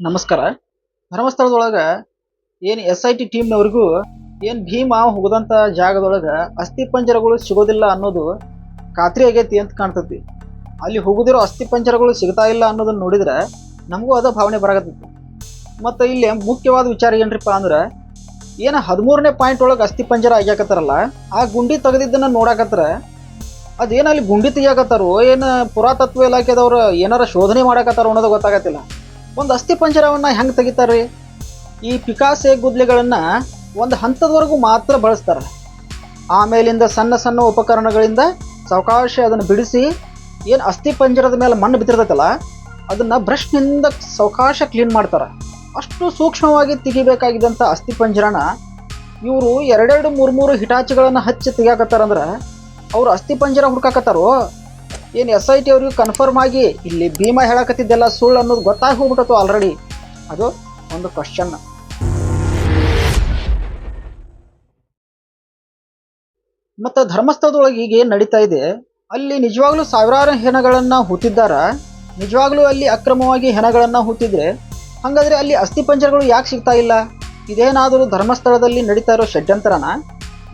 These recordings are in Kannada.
ನಮಸ್ಕಾರ. ಧರ್ಮಸ್ಥಳದೊಳಗೆ ಏನು ಎಸ್ ಐ ಟಿ ಟೀಮ್ನವ್ರಿಗೂ ಏನು ಭೀಮ ಹೋಗದಂಥ ಜಾಗದೊಳಗೆ ಅಸ್ಥಿ ಪಂಜರಗಳು ಸಿಗೋದಿಲ್ಲ ಅನ್ನೋದು ಖಾತ್ರಿ ಆಗೈತಿ ಅಂತ ಕಾಣ್ತತಿ. ಅಲ್ಲಿ ಹೋಗುದಿರೋ ಅಸ್ಥಿ ಪಂಜರಗಳು ಸಿಗ್ತಾ ಇಲ್ಲ ಅನ್ನೋದನ್ನ ನೋಡಿದ್ರೆ ನಮಗೂ ಅದ ಭಾವನೆ ಬರಾಕತ್ತೈತಿ. ಮತ್ತು ಇಲ್ಲಿ ಮುಖ್ಯವಾದ ವಿಚಾರ ಏನ್ರಿಪ್ಪ ಅಂದ್ರೆ ಏನು ಹದಿಮೂರನೇ ಪಾಯಿಂಟ್ ಒಳಗೆ ಅಸ್ಥಿ ಪಂಜರ ಆಗ್ಯಾಕತ್ತಾರಲ್ಲ, ಆ ಗುಂಡಿ ತೆಗೆದಿದ್ದನ್ನು ನೋಡಾಕತ್ತಾರ ಅದೇನು ಅಲ್ಲಿ ಗುಂಡಿ ತೆಗಿಯಾಕತ್ತಾರೋ, ಏನು ಪುರಾತತ್ವ ಇಲಾಖೆದವ್ರು ಏನಾರ ಶೋಧನೆ ಮಾಡಾಕತ್ತಾರೋ ಅನ್ನೋದು ಗೊತ್ತಾಗತ್ತಿಲ್ಲ. ಒಂದು ಅಸ್ಥಿ ಪಂಜರವನ್ನು ಹೆಂಗೆ ತೆಗಿತಾರೆ? ಈ ಪಿಕಾಸೆ ಗುದ್ಲೆಗಳನ್ನು ಒಂದು ಹಂತದವರೆಗೂ ಮಾತ್ರ ಬಳಸ್ತಾರೆ. ಆಮೇಲಿಂದ ಸಣ್ಣ ಸಣ್ಣ ಉಪಕರಣಗಳಿಂದ ಸಾವಕಾಶ ಅದನ್ನು ಬಿಡಿಸಿ, ಏನು ಅಸ್ಥಿ ಪಂಜರದ ಮೇಲೆ ಮಣ್ಣು ಬಿದ್ದಿರ್ತೈತಲ್ಲ, ಅದನ್ನು ಬ್ರಷ್ನಿಂದ ಸಾವಕಾಶ ಕ್ಲೀನ್ ಮಾಡ್ತಾರೆ. ಅಷ್ಟು ಸೂಕ್ಷ್ಮವಾಗಿ ತೆಗಿಬೇಕಾಗಿದ್ದಂಥ ಅಸ್ಥಿ ಪಂಜರನ. ಇವರು ಎರಡೆರಡು ಮೂರು ಮೂರು ಹಿಟಾಚಿಗಳನ್ನು ಹಚ್ಚಿ ತೆಗಿಯಾಕತ್ತಾರಂದ್ರೆ ಅವ್ರು ಅಸ್ಥಿ ಪಂಜರ ಹುಡ್ಕಾಕತ್ತಾರೋ? ಏನು ಎಸ್ ಐ ಟಿ ಅವ್ರಿಗೆ ಕನ್ಫರ್ಮ್ ಆಗಿ ಇಲ್ಲಿ ಭೀಮಾ ಹೇಳಕತ್ತಿದ್ದೆಲ್ಲ ಸುಳ್ಳು ಅನ್ನೋದು ಗೊತ್ತಾಗಿ ಹೋಗ್ಬಿಟ್ಟತು ಆಲ್ರೆಡಿ ಅದು ಒಂದು ಕ್ವಶನ್ ಮತ್ತು ಧರ್ಮಸ್ಥಳದೊಳಗೆ ಈಗ ಏನು ನಡೀತಾ ಇದೆ? ಅಲ್ಲಿ ನಿಜವಾಗ್ಲೂ ಸಾವಿರಾರು ಹೆಣಗಳನ್ನು ಹೂತಿದ್ದಾರ? ನಿಜವಾಗ್ಲೂ ಅಲ್ಲಿ ಅಕ್ರಮವಾಗಿ ಹೆಣಗಳನ್ನು ಹೂತಿದ್ರೆ? ಹಾಗಾದ್ರೆ ಅಲ್ಲಿ ಅಸ್ಥಿಪಂಜರಗಳು ಯಾಕೆ ಸಿಗ್ತಾ ಇಲ್ಲ? ಇದೇನಾದರೂ ಧರ್ಮಸ್ಥಳದಲ್ಲಿ ನಡೀತಾ ಇರೋ ಷಡ್ಯಂತರನ?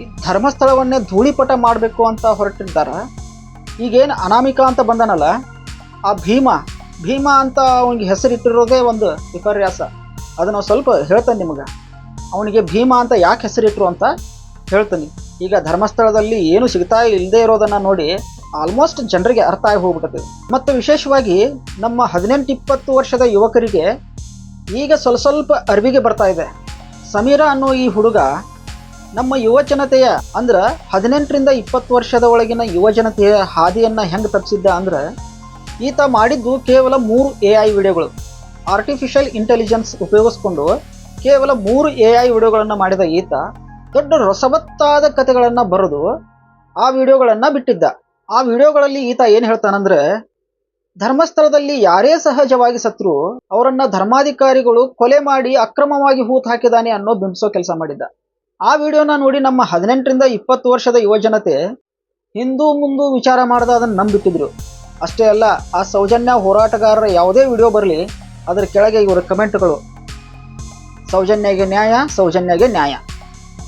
ಈ ಧರ್ಮಸ್ಥಳವನ್ನೇ ಧೂಳಿಪಟ ಮಾಡಬೇಕು ಅಂತ ಹೊರಟಿದ್ದಾರ ಈಗೇನು ಅನಾಮಿಕ ಅಂತ ಬಂದನಲ್ಲ, ಆ ಭೀಮ ಭೀಮ ಅಂತ ಅವನಿಗೆ ಹೆಸರಿಟ್ಟಿರೋದೇ ಒಂದು ವಿಪರ್ಯಾಸ. ಅದನ್ನು ಸ್ವಲ್ಪ ಹೇಳ್ತೇನೆ ನಿಮಗೆ. ಅವನಿಗೆ ಭೀಮ ಅಂತ ಯಾಕೆ ಹೆಸರಿಟ್ಟರು ಅಂತ ಹೇಳ್ತೀನಿ. ಈಗ ಧರ್ಮಸ್ಥಳದಲ್ಲಿ ಏನು ಸಿಗ್ತಾ ಇಲ್ಲದೆ ಇರೋದನ್ನು ನೋಡಿ ಆಲ್ಮೋಸ್ಟ್ ಜನರಿಗೆ ಅರ್ಥ ಆಗಿ ಹೋಗ್ಬಿಟ್ಟದೆ ಮತ್ತು ವಿಶೇಷವಾಗಿ ನಮ್ಮ ಹದಿನೆಂಟು ಇಪ್ಪತ್ತು ವರ್ಷದ ಯುವಕರಿಗೆ ಈಗ ಸ್ವಲ್ಪ ಸ್ವಲ್ಪ ಅರಿವಿಗೆ ಬರ್ತಾ ಇದೆ. ಸಮೀರ ಅನ್ನೋ ಈ ಹುಡುಗ ನಮ್ಮ ಯುವ ಜನತೆಯ ಅಂದ್ರೆ ಹದಿನೆಂಟರಿಂದ ಇಪ್ಪತ್ತು ವರ್ಷದ ಒಳಗಿನ ಯುವಜನತೆಯ ಹಾದಿಯನ್ನು ಹೆಂಗೆ ತಪ್ಪಿಸಿದ್ದ ಅಂದ್ರೆ ಈತ ಮಾಡಿದ್ದು ಕೇವಲ ಮೂರು ಎ ಐ ವಿಡಿಯೋಗಳು. ಆರ್ಟಿಫಿಷಿಯಲ್ ಇಂಟೆಲಿಜೆನ್ಸ್ ಉಪಯೋಗಿಸ್ಕೊಂಡು ಕೇವಲ ಮೂರು ಎ ಐ ವಿಡಿಯೋಗಳನ್ನು ಮಾಡಿದ ಈತ ದೊಡ್ಡ ರಸಬತ್ತಾದ ಕಥೆಗಳನ್ನು ಬರೆದು ಆ ವಿಡಿಯೋಗಳನ್ನು ಬಿಟ್ಟಿದ್ದ. ಆ ವಿಡಿಯೋಗಳಲ್ಲಿ ಈತ ಏನು ಹೇಳ್ತಾನಂದ್ರೆ, ಧರ್ಮಸ್ಥಳದಲ್ಲಿ ಯಾರೇ ಸಹಜವಾಗಿ ಸತ್ರು ಅವರನ್ನ ಧರ್ಮಾಧಿಕಾರಿಗಳು ಕೊಲೆ ಮಾಡಿ ಅಕ್ರಮವಾಗಿ ಹೂತು ಹಾಕಿದಾನೆ ಅನ್ನೋ ಬಿಂಬಿಸೋ ಕೆಲಸ ಮಾಡಿದ್ದ. ಆ ವಿಡಿಯೋನ ನೋಡಿ ನಮ್ಮ ಹದಿನೆಂಟರಿಂದ ಇಪ್ಪತ್ತು ವರ್ಷದ ಯುವ ಜನತೆ ಹಿಂದೂ ಮುಂದು ವಿಚಾರ ಮಾಡದ ಅದನ್ನು ನಂಬಿಟ್ಟಿದ್ರು ಅಷ್ಟೇ ಅಲ್ಲ, ಆ ಸೌಜನ್ಯ ಹೋರಾಟಗಾರರ ಯಾವುದೇ ವಿಡಿಯೋ ಬರಲಿ, ಅದರ ಕೆಳಗೆ ಇವರ ಕಮೆಂಟ್ಗಳು. ಸೌಜನ್ಯಗೆ ನ್ಯಾಯ ಸೌಜನ್ಯಗೆ ನ್ಯಾಯ.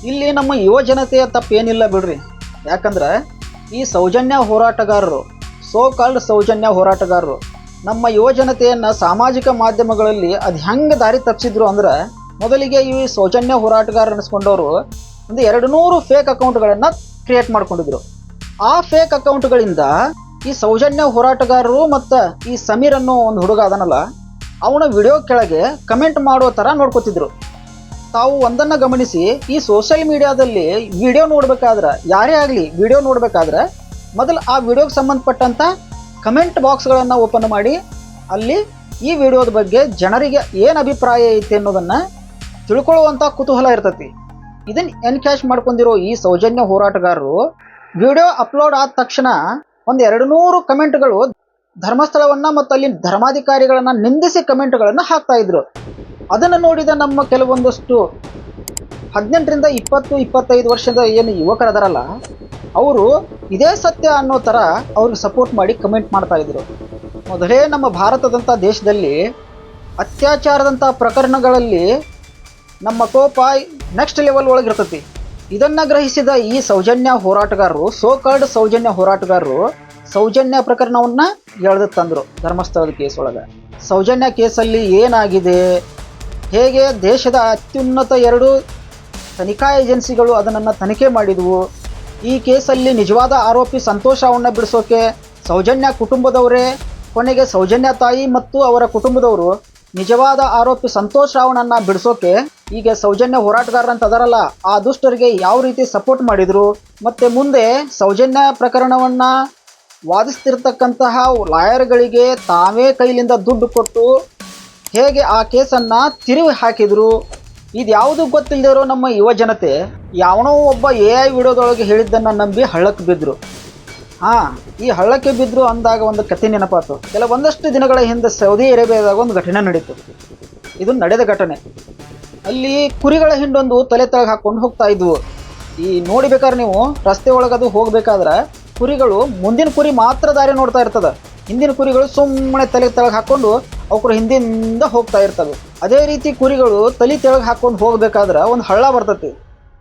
ಇಲ್ಲಿ ನಮ್ಮ ಯುವ ಜನತೆಯ ತಪ್ಪೇನಿಲ್ಲ ಬಿಡ್ರಿ. ಯಾಕಂದ್ರೆ, ಈ ಸೌಜನ್ಯ ಹೋರಾಟಗಾರರು ಸೋ ಕಾಲ್ಡ್ ಸೌಜನ್ಯ ಹೋರಾಟಗಾರರು, ನಮ್ಮ ಯುವ ಜನತೆಯನ್ನು ಸಾಮಾಜಿಕ ಮಾಧ್ಯಮಗಳಲ್ಲಿ ಅದು ಹೆಂಗೆ ದಾರಿ ತಪ್ಪಿಸಿದ್ರು ಅಂದ್ರೆ ಮೊದಲಿಗೆ ಈ ಸೌಜನ್ಯ ಹೋರಾಟಗಾರ ನಡೆಸ್ಕೊಂಡವರು ಒಂದು ಎರಡು ನೂರು ಫೇಕ್ ಅಕೌಂಟ್ಗಳನ್ನು ಕ್ರಿಯೇಟ್ ಮಾಡ್ಕೊಂಡಿದ್ರು. ಆ ಫೇಕ್ ಅಕೌಂಟ್ಗಳಿಂದ ಈ ಸೌಜನ್ಯ ಹೋರಾಟಗಾರರು ಮತ್ತು ಈ ಸಮೀರ್ ಅನ್ನೋ ಒಂದು ಹುಡುಗ ಅದನಲ್ಲ, ಅವನ ವಿಡಿಯೋ ಕೆಳಗೆ ಕಮೆಂಟ್ ಮಾಡೋ ಥರ ನೋಡ್ಕೋತಿದ್ರು. ತಾವು ಒಂದನ್ನು ಗಮನಿಸಿ, ಈ ಸೋಷಿಯಲ್ ಮೀಡಿಯಾದಲ್ಲಿ ವಿಡಿಯೋ ನೋಡಬೇಕಾದ್ರೆ, ಯಾರೇ ಆಗಲಿ ವಿಡಿಯೋ ನೋಡಬೇಕಾದ್ರೆ, ಮೊದಲು ಆ ವಿಡಿಯೋಗೆ ಸಂಬಂಧಪಟ್ಟಂಥ ಕಮೆಂಟ್ ಬಾಕ್ಸ್ಗಳನ್ನು ಓಪನ್ ಮಾಡಿ, ಅಲ್ಲಿ ಈ ವಿಡಿಯೋದ ಬಗ್ಗೆ ಜನರಿಗೆ ಏನು ಅಭಿಪ್ರಾಯ ಐತೆ ಅನ್ನೋದನ್ನು ತಿಳ್ಕೊಳ್ಳುವಂಥ ಕುತೂಹಲ ಇರ್ತೈತಿ. ಇದನ್ನು ಎನ್ಕ್ಯಾಶ್ ಮಾಡ್ಕೊಂಡಿರೋ ಈ ಸೌಜನ್ಯ ಹೋರಾಟಗಾರರು? ವಿಡಿಯೋ ಅಪ್ಲೋಡ್ ಆದ ತಕ್ಷಣ ಒಂದು ಎರಡು ನೂರು ಕಮೆಂಟ್ಗಳು ಧರ್ಮಸ್ಥಳವನ್ನು ಮತ್ತು ಅಲ್ಲಿ ಧರ್ಮಾಧಿಕಾರಿಗಳನ್ನು ನಿಂದಿಸಿ ಕಮೆಂಟ್ಗಳನ್ನು ಹಾಕ್ತಾ ಇದ್ರು. ಅದನ್ನು ನೋಡಿದ ನಮ್ಮ ಕೆಲವೊಂದಷ್ಟು ಹದಿನೆಂಟರಿಂದ ಇಪ್ಪತ್ತು, ಇಪ್ಪತ್ತೈದು ವರ್ಷದ ಏನು ಯುವಕರದಾರಲ್ಲ, ಅವರು ಇದೇ ಸತ್ಯ ಅನ್ನೋ ಥರ ಅವ್ರಿಗೆ ಸಪೋರ್ಟ್ ಮಾಡಿ ಕಮೆಂಟ್ ಮಾಡ್ತಾ ಇದ್ರು. ಮೊದಲೇ ನಮ್ಮ ಭಾರತದಂಥ ದೇಶದಲ್ಲಿ ಅತ್ಯಾಚಾರದಂಥ ಪ್ರಕರಣಗಳಲ್ಲಿ ನಮ್ಮ ಕೋಪ ನೆಕ್ಸ್ಟ್ ಲೆವೆಲ್ ಒಳಗೆ ಇರ್ತೈತಿ. ಇದನ್ನು ಗ್ರಹಿಸಿದ ಈ ಸೌಜನ್ಯ ಹೋರಾಟಗಾರರು ಸೋಕಾರ್ಡ್ ಸೌಜನ್ಯ ಹೋರಾಟಗಾರರು ಸೌಜನ್ಯ ಪ್ರಕರಣವನ್ನು ಎಳೆದು ತಂದರು ಧರ್ಮಸ್ಥಳದ ಕೇಸ್ ಒಳಗೆ. ಸೌಜನ್ಯ ಕೇಸಲ್ಲಿ ಏನಾಗಿದೆ? ಹೇಗೆ ದೇಶದ ಅತ್ಯುನ್ನತ ಎರಡು ತನಿಖಾ ಏಜೆನ್ಸಿಗಳು ಅದನ್ನು ತನಿಖೆ ಮಾಡಿದವು? ಈ ಕೇಸಲ್ಲಿ ನಿಜವಾದ ಆರೋಪಿ ಸಂತೋಷ ಅವನ್ನ ಬಿಡಿಸೋಕೆ ಸೌಜನ್ಯ ಕುಟುಂಬದವರೇ, ಕೊನೆಗೆ ಸೌಜನ್ಯ ತಾಯಿ ಮತ್ತು ಅವರ ಕುಟುಂಬದವರು ನಿಜವಾದ ಆರೋಪಿ ಸಂತೋಷ್ ರಾವಣನ್ನ ಬಿಡಿಸೋಕೆ ಈಗ ಸೌಜನ್ಯ ಹೋರಾಟಗಾರ ಅಂತ ಅದರಲ್ಲ, ಆ ದುಷ್ಟರಿಗೆ ಯಾವ ರೀತಿ ಸಪೋರ್ಟ್ ಮಾಡಿದ್ರು? ಮತ್ತೆ ಮುಂದೆ ಸೌಜನ್ಯ ಪ್ರಕರಣವನ್ನ ವಾದಿಸ್ತಿರ್ತಕ್ಕಂತಹ ಲಾಯರ್ಗಳಿಗೆ ತಾವೇ ಕೈಲಿಂದ ದುಡ್ಡು ಕೊಟ್ಟು ಹೇಗೆ ಆ ಕೇಸನ್ನ ತಿರುವಿ ಹಾಕಿದ್ರು? ಇದ್ಯಾವುದು ಗೊತ್ತಿಲ್ಲದೆ ಇರೋ ನಮ್ಮ ಯುವ ಜನತೆ ಯಾವನೋ ಒಬ್ಬ ಎ ಐ ವಿಡಿಯೋದೊಳಗೆ ಹೇಳಿದ್ದನ್ನು ನಂಬಿ ಹಳ್ಳಕ್ಕೆ ಬಿದ್ದರು ಹಾಂ, ಈ ಹಳ್ಳಕ್ಕೆ ಬಿದ್ದರು ಅಂದಾಗ ಒಂದು ಕಥೆ ನೆನಪಾತು. ಕೆಲವೊಂದಷ್ಟು ದಿನಗಳ ಹಿಂದೆ ಸೌದಿ ಅರೇಬಿಯಾದಾಗ ಒಂದು ಘಟನೆ ನಡೀತು. ಇದು ನಡೆದ ಘಟನೆ. ಅಲ್ಲಿ ಕುರಿಗಳ ಹಿಂಡೊಂದು ತಲೆ ತಳಗ ಹಾಕೊಂಡು ಹೋಗ್ತಾ ಇದ್ವು. ಈ ನೋಡಿಬೇಕಾದ್ರೆ ನೀವು ರಸ್ತೆ ಒಳಗದು ಹೋಗ್ಬೇಕಾದ್ರೆ ಕುರಿಗಳು ಮುಂದಿನ ಕುರಿ ಮಾತ್ರ ದಾರಿ ನೋಡ್ತಾ ಇರ್ತದ. ಹಿಂದಿನ ಕುರಿಗಳು ಸುಮ್ಮನೆ ತಲೆ ತೆಳಗೆ ಹಾಕೊಂಡು ಅವ್ರ ಹಿಂದಿಂದ ಹೋಗ್ತಾ ಇರ್ತವೆ. ಅದೇ ರೀತಿ ಕುರಿಗಳು ತಲೆ ತೆಳಗೆ ಹಾಕೊಂಡು ಹೋಗ್ಬೇಕಾದ್ರೆ ಒಂದು ಹಳ್ಳ ಬರ್ತತಿ.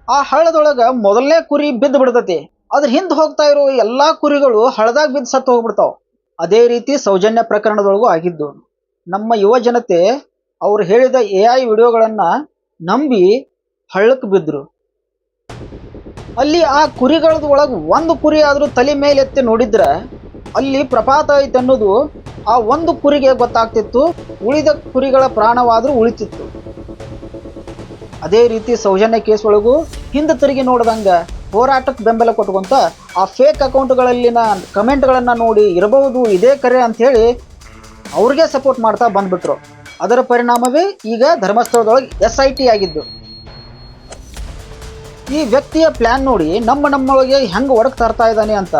ಆ ಹಳ್ಳದೊಳಗೆ ಮೊದಲನೇ ಕುರಿ ಬಿದ್ದು ಬಿಡ್ತತಿ. ಅದ್ರ ಹಿಂದೆ ಹೋಗ್ತಾ ಇರೋ ಎಲ್ಲಾ ಕುರಿಗಳು ಹಳದಾಗ ಬಿದ್ದು ಸತ್ತು ಹೋಗ್ಬಿಡ್ತಾವ. ಅದೇ ರೀತಿ ಸೌಜನ್ಯ ಪ್ರಕರಣದೊಳಗೂ ಆಗಿದ್ದು. ನಮ್ಮ ಯುವ ಜನತೆ ಅವ್ರು ಹೇಳಿದ ಎ ಐ ವಿಡಿಯೋಗಳನ್ನ ನಂಬಿ ಹಳ್ಳಕ್ಕೆ ಬಿದ್ರು. ಅಲ್ಲಿ ಆ ಕುರಿಗಳದ ಒಳಗೆ ಒಂದು ಕುರಿ ಆದರೂ ತಲೆ ಮೇಲೆ ಎತ್ತಿ ನೋಡಿದ್ರೆ ಅಲ್ಲಿ ಪ್ರಪಾತ ಐತೆ ಅನ್ನೋದು ಆ ಒಂದು ಕುರಿಗೆ ಗೊತ್ತಾಗ್ತಿತ್ತು, ಉಳಿದ ಕುರಿಗಳ ಪ್ರಾಣವಾದರೂ ಉಳಿತಿತ್ತು. ಅದೇ ರೀತಿ ಸೌಜನ್ಯ ಕೇಸ್ ಒಳಗೂ ಹಿಂದೆ ತಿರುಗಿ ನೋಡ್ದಂಗೆ ಹೋರಾಟಕ್ಕೆ ಬೆಂಬಲ ಕೊಟ್ಕೊಂತ ಆ ಫೇಕ್ ಅಕೌಂಟ್ಗಳಲ್ಲಿನ ಕಮೆಂಟ್ಗಳನ್ನು ನೋಡಿ ಇರಬಹುದು, ಇದೇ ಕರೆ ಅಂತ ಹೇಳಿ ಅವ್ರಿಗೆ ಸಪೋರ್ಟ್ ಮಾಡ್ತಾ ಬಂದ್ಬಿಟ್ರು. ಅದರ ಪರಿಣಾಮವೇ ಈಗ ಧರ್ಮಸ್ಥಳದೊಳಗೆ ಎಸ್ ಐ ಟಿ ಆಗಿದ್ದು. ಈ ವ್ಯಕ್ತಿಯ ಪ್ಲ್ಯಾನ್ ನೋಡಿ ನಮ್ಮ ನಮ್ಮೊಳಗೆ ಹೆಂಗೆ ಒಡಕ್ ತರ್ತಾ ಇದ್ದಾನೆ ಅಂತ.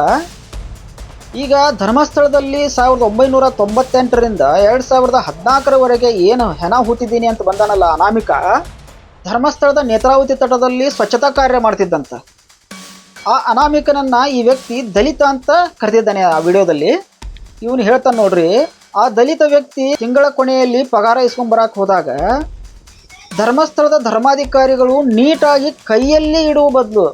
ಈಗ ಧರ್ಮಸ್ಥಳದಲ್ಲಿ ಸಾವಿರದ ಒಂಬೈನೂರ ತೊಂಬತ್ತೆಂಟರಿಂದ ಎರಡು ಸಾವಿರದ ಹದಿನಾಲ್ಕರವರೆಗೆ ಏನು ಹೆಣ ಹೂತಿದ್ದೀನಿ ಅಂತ ಬಂದಾನಲ್ಲ ಅನಾಮಿಕ, ಧರ್ಮಸ್ಥಳದ ನೇತ್ರಾವತಿ ತಟದಲ್ಲಿ ಸ್ವಚ್ಛತಾ ಕಾರ್ಯ ಮಾಡ್ತಿದ್ದಂತ. ಆ ಅನಾಮಿಕನನ್ನು ಈ ವ್ಯಕ್ತಿ ದಲಿತ ಅಂತ ಕರೆದಿದ್ದಾನೆ ಆ ವಿಡಿಯೋದಲ್ಲಿ. ಇವನು ಹೇಳ್ತಾನೆ ನೋಡ್ರಿ ಆ ದಲಿತ ವ್ಯಕ್ತಿ ತಿಂಗಳ ಕೊನೆಯಲ್ಲಿ ಪಗಾರ ಇಸ್ಕೊಂಡ್ ಹೋದಾಗ ಧರ್ಮಸ್ಥಳದ ಧರ್ಮಾಧಿಕಾರಿಗಳು ನೀಟಾಗಿ ಕೈಯಲ್ಲಿ ಇಡುವ ಬದಲು.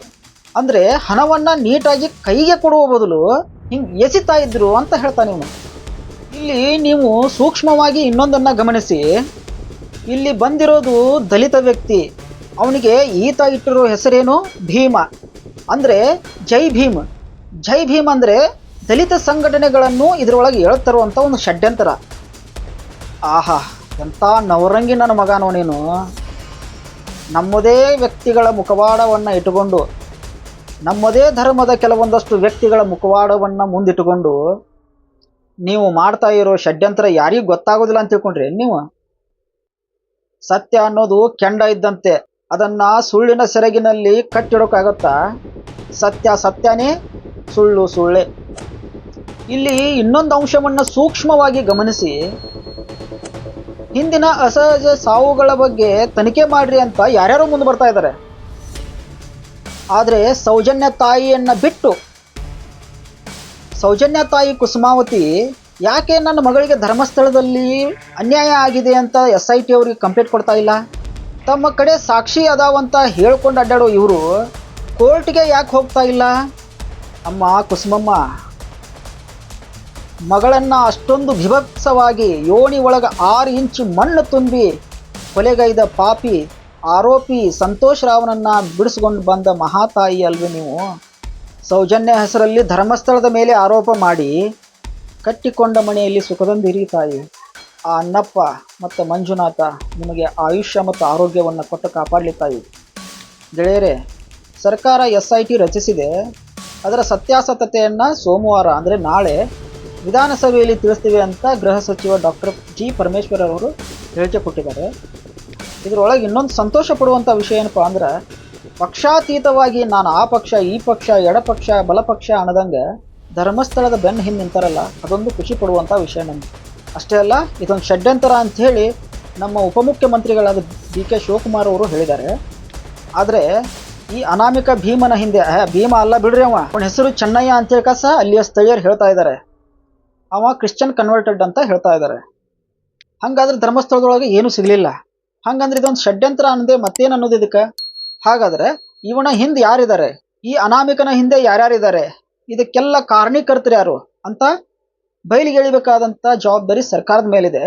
ಅಂದ್ರೆ ಹಣವನ್ನ ನೀಟಾಗಿ ಕೈಗೆ ಕೊಡುವ ಬದಲು ಹಿಂಗೆ ಎಸಿತಾ ಇದ್ರು ಅಂತ ಹೇಳ್ತಾನೆ ಇವನು. ಇಲ್ಲಿ ನೀವು ಸೂಕ್ಷ್ಮವಾಗಿ ಇನ್ನೊಂದನ್ನ ಗಮನಿಸಿ. ಇಲ್ಲಿ ಬಂದಿರೋದು ದಲಿತ ವ್ಯಕ್ತಿ. ಅವನಿಗೆ ಈತ ಇಟ್ಟಿರೋ ಹೆಸರೇನು? ಭೀಮ. ಅಂದ್ರೆ ಜೈ ಭೀಮ್. ಜೈ ಭೀಮ್ ಅಂದ್ರೆ ದಲಿತ ಸಂಘಟನೆಗಳನ್ನು ಇದರೊಳಗೆ ಎಳ್ತರುವಂತ ಒಂದು ಷಡ್ಯಂತರ. ಆಹಾ ಎಂಥ ನವರಂಗಿ ನನ್ನ ಮಗನೋ ನೀನು. ನಮ್ಮದೇ ವ್ಯಕ್ತಿಗಳ ಮುಖವಾಡವನ್ನು ಇಟ್ಟುಕೊಂಡು, ನಮ್ಮದೇ ಧರ್ಮದ ಕೆಲವೊಂದಷ್ಟು ವ್ಯಕ್ತಿಗಳ ಮುಖವಾಡವನ್ನು ಮುಂದಿಟ್ಟುಕೊಂಡು, ನೀವು ಮಾಡ್ತಾ ಇರೋ ಷಡ್ಯಂತ್ರ ಯಾರಿಗೂ ಗೊತ್ತಾಗೋದಿಲ್ಲ ಅಂತ ತಿಳ್ಕೊಂಡ್ರಿ ನೀವು? ಸತ್ಯ ಅನ್ನೋದು ಕೆಂಡ ಇದ್ದಂತೆ, ಅದನ್ನ ಸುಳ್ಳಿನ ಸೆರಗಿನಲ್ಲಿ ಕಟ್ಟಿಡೋಕ್ಕಾಗತ್ತಾ ಸತ್ಯ ಸತ್ಯನೇ ಸುಳ್ಳು ಸುಳ್ಳೆ. ಇಲ್ಲಿ ಇನ್ನೊಂದು ಅಂಶವನ್ನು ಸೂಕ್ಷ್ಮವಾಗಿ ಗಮನಿಸಿ. ಹಿಂದಿನ ಅಸಹಜ ಸಾವುಗಳ ಬಗ್ಗೆ ತನಿಖೆ ಮಾಡ್ರಿ ಅಂತ ಯಾರ್ಯಾರು ಮುಂದೆ ಬರ್ತಾ ಇದ್ದಾರೆ. ಆದರೆ ಸೌಜನ್ಯ ತಾಯಿಯನ್ನು ಬಿಟ್ಟು ಸೌಜನ್ಯ ತಾಯಿ ಕುಸುಮಾವತಿ ಯಾಕೆ ನನ್ನ ಮಗಳಿಗೆ ಧರ್ಮಸ್ಥಳದಲ್ಲಿ ಅನ್ಯಾಯ ಆಗಿದೆ ಅಂತ ಎಸ್ ಐ ಟಿ ಅವರಿಗೆ ಕಂಪ್ಲೇಂಟ್ ಕೊಡ್ತಾ ಇಲ್ಲ? ತಮ್ಮ ಕಡೆ ಸಾಕ್ಷಿ ಅದಾವಂತ ಹೇಳ್ಕೊಂಡು ಅಡ್ಡಾಡೋ ಇವರು ಕೋರ್ಟ್ಗೆ ಯಾಕೆ ಹೋಗ್ತಾ ಇಲ್ಲ? ಅಮ್ಮ ಕುಸುಮಮ್ಮ ಮಗಳನ್ನ ಅಷ್ಟೊಂದು ಬಿಭತ್ಸವಾಗಿ ಯೋಣಿ ಒಳಗ ಆರು ಇಂಚು ಮಣ್ಣು ತುಂಬಿ ಕೊಲೆಗೈದ ಪಾಪಿ ಆರೋಪಿ ಸಂತೋಷ್ ರಾವ್ನನ್ನ ಬಿಡಿಸ್ಕೊಂಡು ಬಂದ ಮಹಾತಾಯಿ ಅಲ್ವೇ ನೀವು? ಸೌಜನ್ಯ ಹೆಸರಲ್ಲಿ ಧರ್ಮಸ್ಥಳದ ಮೇಲೆ ಆರೋಪ ಮಾಡಿ ಕಟ್ಟಿಕೊಂಡ ಮನೆಯಲ್ಲಿ ಸುಖದಂದಿರಿ ತಾಯಿ. ಆ ಅಣ್ಣಪ್ಪ ಮತ್ತು ಮಂಜುನಾಥ ನಿಮಗೆ ಆಯುಷ್ಯ ಮತ್ತು ಆರೋಗ್ಯವನ್ನು ಕೊಟ್ಟು ಕಾಪಾಡಲಿ ತಾಯಿ. ಗೆಳೆಯರೆ, ಸರ್ಕಾರ ಎಸ್ ಐ ಟಿ ರಚಿಸಿದೆ. ಅದರ ಸತ್ಯಾಸತ್ಯತೆಯನ್ನು ಸೋಮವಾರ, ಅಂದರೆ ನಾಳೆ ವಿಧಾನಸಭೆಯಲ್ಲಿ ತಿಳಿಸ್ತೀವಿ ಅಂತ ಗೃಹ ಸಚಿವ ಡಾಕ್ಟರ್ ಜಿ ಪರಮೇಶ್ವರ್ ಅವರು ಹೇಳಿಕೆ ಕೊಟ್ಟಿದ್ದಾರೆ. ಇದರೊಳಗೆ ಇನ್ನೊಂದು ಸಂತೋಷ ಪಡುವಂಥ ವಿಷಯ ಏನಪ್ಪ ಅಂದ್ರೆ, ಪಕ್ಷಾತೀತವಾಗಿ ನಾನು ಆ ಪಕ್ಷ, ಈ ಪಕ್ಷ ಎಡಪಕ್ಷ ಬಲಪಕ್ಷ ಅನ್ನದಂಗೆ ಧರ್ಮಸ್ಥಳದ ಬೆನ್ನು ಹಿಂದೆ ನಿಂತಾರಲ್ಲ, ಅದೊಂದು ಖುಷಿ ಪಡುವಂಥ ವಿಷಯ ನಮಗೆ ಅಷ್ಟೇ ಅಲ್ಲ, ಇದೊಂದು ಷಡ್ಯಂತರ ಅಂಥೇಳಿ ನಮ್ಮ ಉಪಮುಖ್ಯಮಂತ್ರಿಗಳಾದ ಡಿ ಕೆ ಶಿವಕುಮಾರ್ ಅವರು ಹೇಳಿದ್ದಾರೆ. ಆದರೆ, ಈ ಅನಾಮಿಕ ಭೀಮನ ಹಿಂದೆ ಭೀಮ ಅಲ್ಲ ಬಿಡ್ರಿ ಅವ, ಅವನ ಹೆಸರು ಚೆನ್ನಯ್ಯ ಅಂತೇಳಿ ಕಸ, ಅಲ್ಲಿಯ ಸ್ಥಳೀಯರು ಹೇಳ್ತಾ ಇದ್ದಾರೆ. ಅವ ಕ್ರಿಶ್ಚಿಯನ್ ಕನ್ವರ್ಟೆಡ್ ಅಂತ ಹೇಳ್ತಾ ಇದ್ದಾರೆ ಹಂಗಾದ್ರೆ ಧರ್ಮಸ್ಥಳದೊಳಗೆ ಏನೂ ಸಿಗಲಿಲ್ಲ. ಹಂಗಂದ್ರೆ ಇದೊಂದು ಷಡ್ಯಂತ್ರ ಅನ್ನದೆ ಮತ್ತೇನು ಅನ್ನೋದು ಇದಕ್ಕೆ? ಹಾಗಾದ್ರೆ ಇವನ ಹಿಂದೆ ಯಾರಿದ್ದಾರೆ? ಈ ಅನಾಮಿಕನ ಹಿಂದೆ ಯಾರ್ಯಾರಿದ್ದಾರೆ? ಇದಕ್ಕೆಲ್ಲ ಕಾರಣೀಕರ್ತರು ಯಾರು ಅಂತ ಬಯಲಿಗೆ ಎಳಿಬೇಕಾದಂಥ ಜವಾಬ್ದಾರಿ ಸರ್ಕಾರದ ಮೇಲಿದೆ.